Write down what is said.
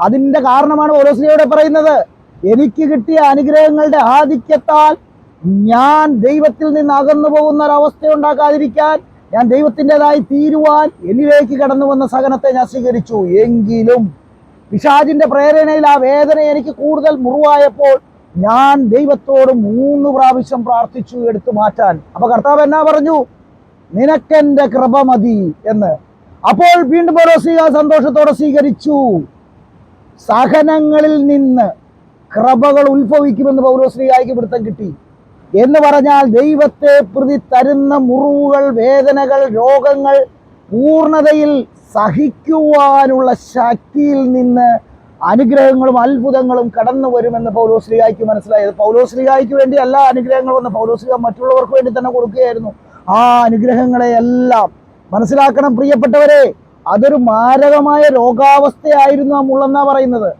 അതിന്റെ കാരണമാണ് പൗലോസ്ലിയോടെ പറയുന്നത്. എനിക്ക് കിട്ടിയ അനുഗ്രഹങ്ങളുടെ ആധിക്യത്താൽ ഞാൻ ദൈവത്തിൽ നിന്ന് അകന്നു പോകുന്ന ഒരവസ്ഥ ഉണ്ടാക്കാതിരിക്കാൻ ഞാൻ ദൈവത്തിന്റെതായി തീരുവാൻ എന്നിലേക്ക് കടന്നു വന്ന സഹനത്തെ ഞാൻ സ്വീകരിച്ചു. എങ്കിലും പിശാജിന്റെ പ്രേരണയിൽ ആ വേദന എനിക്ക് കൂടുതൽ മുറിവായപ്പോൾ ഞാൻ ദൈവത്തോട് മൂന്ന് പ്രാവശ്യം പ്രാർത്ഥിച്ചു എടുത്തു മാറ്റാൻ. അപ്പൊ കർത്താവ് എന്നാ പറഞ്ഞു? നിനക്കെന്റെ കൃപ മതി എന്ന്. അപ്പോൾ വീണ്ടും പൗലോസ്ലിഹ സന്തോഷത്തോടെ സ്വീകരിച്ചു. സഹനങ്ങളിൽ നിന്ന് കൃപകൾ ഉത്ഭവിക്കുമെന്ന് പൗലോസ്ലിഹായിക്ക് പിടുത്തം കിട്ടി. എന്ന് പറഞ്ഞാൽ ദൈവത്തെ പ്രതി തരുന്ന മുറിവുകൾ വേദനകൾ രോഗങ്ങൾ പൂർണതയിൽ സഹിക്കുവാനുള്ള ശക്തിയിൽ നിന്ന് അനുഗ്രഹങ്ങളും അത്ഭുതങ്ങളും കടന്നു വരുമെന്ന് പൗലോസ്ലിഹായിക്ക് മനസ്സിലായത്. പൗലോസ്ലിഹായിക്ക് വേണ്ടി എല്ലാ അനുഗ്രഹങ്ങളും വന്ന് പൗലോസ്ലിഹ മറ്റുള്ളവർക്ക് വേണ്ടി തന്നെ കൊടുക്കുകയായിരുന്നു. ആ അനുഗ്രഹങ്ങളെ എല്ലാം മനസ്സിലാക്കണം പ്രിയപ്പെട്ടവരെ. അതൊരു മാരകമായ രോഗാവസ്ഥയായിരുന്നു ആ മുള്ളെന്നാ പറയുന്നത്.